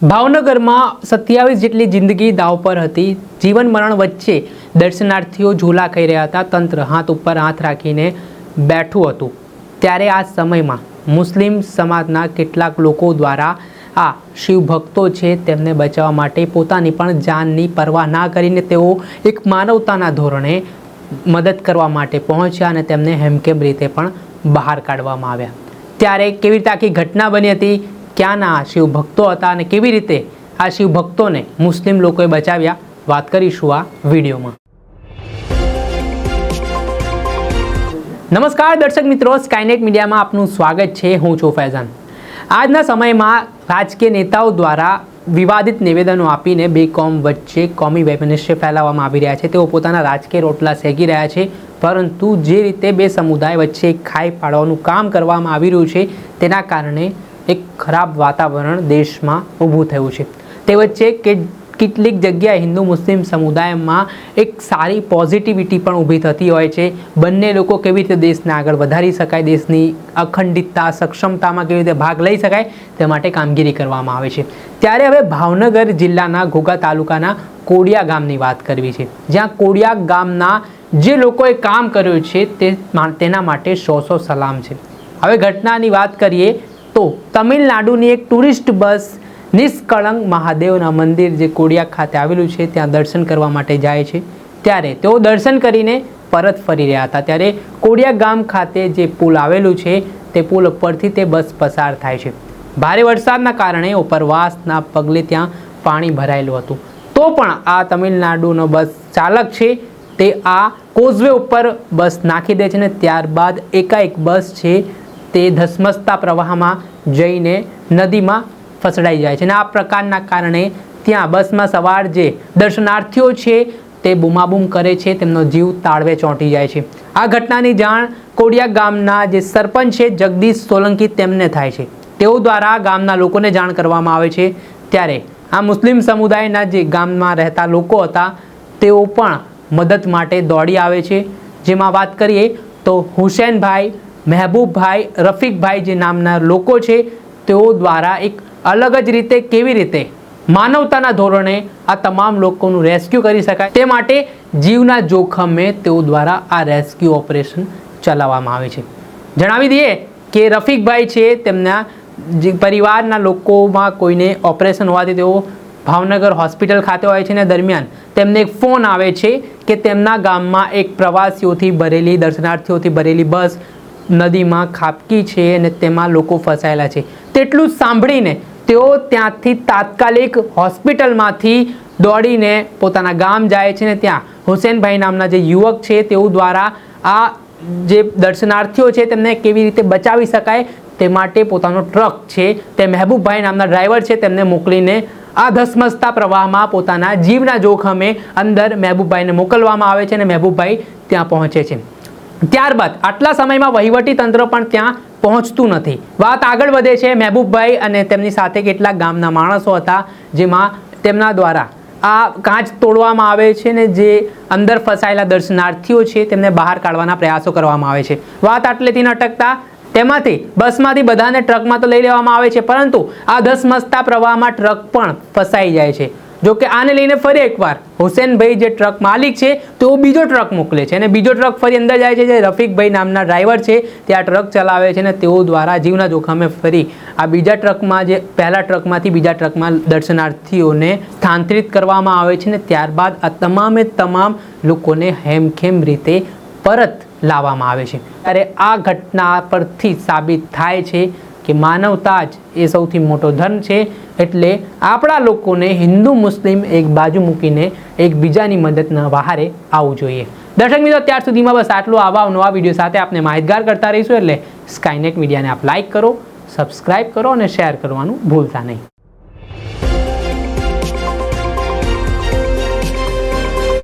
ભાવનગરમાં સત્યાવીસ જેટલી જિંદગી દાવ પર હતી. જીવન મરણ વચ્ચે દર્શનાર્થીઓ ઝૂલા ખાઈ રહ્યા હતા. તંત્ર હાથ ઉપર હાથ રાખીને બેઠું હતું. ત્યારે આ સમયમાં મુસ્લિમ સમાજના કેટલાક લોકો દ્વારા આ શિવ ભક્તો છે તેમને બચાવવા માટે પોતાની પણ જાનની પરવા ના કરીને તેઓ એક માનવતાના ધોરણે મદદ કરવા માટે પહોંચ્યા અને તેમને હેમકેમ રીતે પણ બહાર કાઢવામાં આવ્યા. ત્યારે કેવી રીતે આખી ઘટના બની હતી? ક્યાંના શિવ ભક્તો હતા અને કેવી રીતે આ શિવ ભક્તોને મુસ્લિમ લોકોએ બચાવ્યા? વાત કરીશું આ વિડીયોમાં. નમસ્કાર દર્શક મિત્રો સ્કાયનેટ મીડિયામાં આપનું સ્વાગત છે. હું છું ફૈઝાન. આજના સમયમાં રાજકીય નેતાઓ દ્વારા વિવાદિત નિવેદનો આપીને બે કોમ વચ્ચે કોમી વૈમનસ્ય ફેલાવવામાં આવી રહ્યા છે. તેઓ પોતાના રાજકીય રોટલા સેગી રહ્યા છે, પરંતુ જે રીતે બે સમુદાય વચ્ચે ખાઈ પાડવાનું કામ કરવામાં આવી રહ્યું છે, તેના કારણે એક ખરાબ વાતાવરણ દેશમાં ઊભું થયું છે. તે વચ્ચે કે કેટલીક જગ્યાએ હિન્દુ મુસ્લિમ સમુદાયમાં એક સારી પોઝિટિવિટી પણ ઊભી થતી હોય છે. બંને લોકો કેવી રીતે દેશને આગળ વધારી શકાય, દેશની અખંડિતતા, સક્ષમતામાં કેવી રીતે ભાગ લઈ શકાય, તે માટે કામગીરી કરવામાં આવે છે. ત્યારે હવે ભાવનગર જિલ્લાના ઘોઘા તાલુકાના કોડિયા ગામની વાત કરવી છે. જ્યાં કોડિયા ગામના જે લોકોએ કામ કર્યું છે, તે તેના માટે સો સો સલામ છે. હવે ઘટનાની વાત કરીએ તો તમિલનાડુની એક ટુરિસ્ટ બસ નિષ્કળંક મહાદેવના મંદિર જે કોડિયા ખાતે આવેલું છે, ત્યાં દર્શન કરવા માટે જાય છે. ત્યારે તેઓ દર્શન કરીને પરત ફરી રહ્યા હતા. ત્યારે કોડિયા ગામ ખાતે જે પુલ આવેલું છે, તે પુલ ઉપરથી તે બસ પસાર થાય છે. ભારે વરસાદના કારણે ઉપરવાસના પગલે ત્યાં પાણી ભરાયેલું હતું. તો પણ આ તમિલનાડુનો બસ ચાલક છે, તે આ કોઝવે ઉપર બસ નાખી દે છે ને ત્યારબાદ એકાએક બસ છે તે ધસમસતા પ્રવાહમાં જઈને નદીમાં ફસડાઈ જાય છે અને આ પ્રકારના કારણે ત્યાં બસમાં સવાર જે દર્શનાર્થીઓ છે તે બૂમાબૂમ કરે છે, તેમનો જીવ તાળવે ચોંટી જાય છે. આ ઘટનાની જાણ કોડિયા ગામના જે સરપંચ છે, જગદીશ સોલંકી, તેમને થાય છે. તેઓ દ્વારા ગામના લોકોને જાણ કરવામાં આવે છે. ત્યારે આ મુસ્લિમ સમુદાયના જે ગામમાં રહેતા લોકો હતા, તેઓ પણ મદદ માટે દોડી આવે છે. જેમાં વાત કરીએ તો હુસેનભાઈ મહેબૂબભાઈ, રફીકભાઈ જે નામના લોકો છે, તેઓ દ્વારા એક અલગ જ રીતે કેવી રીતે માનવતાના ધોરણે આ તમામ લોકોનું રેસ્ક્યુ કરી શકાય? તે માટે જીવના જોખમે તેઓ દ્વારા આ રેસ્ક્યુ ઓપરેશન ચલાવવામાં આવે છે. જણાવી દઈએ કે રફીકભાઈ છે, તેમના પરિવારના લોકોમાં કોઈને ઓપરેશન હોવાથી તેઓ ભાવનગર હોસ્પિટલ ખાતે હોય છે ને દરમિયાન તેમને એક ફોન આવે છે કે તેમના ગામમાં એક પ્રવાસીઓથી ભરેલી દર્શનાર્થીઓથી ભરેલી બસ નદીમાં ખાબકી છે અને તેમાં લોકો ફસાયેલા છે. તેટલું સાંભળીને તેઓ ત્યાંથી તાત્કાલિક હોસ્પિટલમાંથી દોડીને પોતાના ગામ જાય છે ને ત્યાં. હુસેનભાઈ નામના જે યુવક છે તેઓ દ્વારા આ જે દર્શનાર્થીઓ છે તેમને કેવી રીતે બચાવી શકાય તે માટે પોતાનો ટ્રક છે. તે મહેબૂબભાઈ નામના ડ્રાઈવર છે, તેમને મોકલીને આ ધસમસતા પ્રવાહમાં પોતાના જીવના જોખમે અંદર મહેબૂબભાઈને મોકલવામાં આવે છે અને મહેબૂબભાઈ ત્યાં પહોંચે છે. ત્યારબાદ આટલા સમયમાં વહીવટી તંત્ર પણ ત્યાં પહોંચતું નથી. વાત આગળ વધે છે મહેબૂબભાઈ અને તેમની સાથે કેટલાક ગામના માણસો હતા જેમાં તેમના દ્વારા આ કાચ તોડવામાં આવે છે ને જે અંદર ફસાયેલા દર્શનાર્થીઓ છે તેમને બહાર કાઢવાના પ્રયાસો કરવામાં આવે છે. વાત આટલેથી અટકતા, તેમાંથી બસમાંથી બધાને ટ્રકમાં તો લઈ લેવામાં આવે છે, પરંતુ આ ધસમસતા પ્રવાહમાં ટ્રક પણ ફસાઈ જાય છે. જો કે આને લઈને ફરી એકવાર હુસેનભાઈ જે ટ્રક માલિક છે તો બીજો ટ્રક મોકલે છે અને બીજો ટ્રક ફરી અંદર જાય છે, જે રફીકભાઈ નામના ડ્રાઈવર છે, તે આ ટ્રક ચલાવે છે અને તેઓ દ્વારા જીવના જોખમે ફરી આ બીજા ટ્રકમાં જે પહેલા ટ્રકમાંથી બીજા ટ્રકમાં દર્શનાર્થીઓને સ્થાંતરિત કરવામાં આવે છે ને ત્યારબાદ આ તમામે તમામ લોકોને હેમખેમ રીતે પરત લાવવામાં આવે છે. ત્યારે આ ઘટના પરથી સાબિત થાય છે કે માનવતા જ એ સૌથી મોટો ધર્મ છે, એટલે આપણા લોકોને હિન્દુ મુસ્લિમ એક બાજુ મૂકીને એકબીજાની મદદના વહારે આવવું જોઈએ. દર્શક મિત્રો, ત્યાર સુધીમાં બસ આટલું. આવા નવા વીડિયો સાથે આપણે માહિતગાર કરતા રહીશું, એટલે સ્કાયનેટ મીડિયાને આપ લાઈક કરો સબસ્ક્રાઇબ કરો અને શેર કરવાનું ભૂલતા નહીં.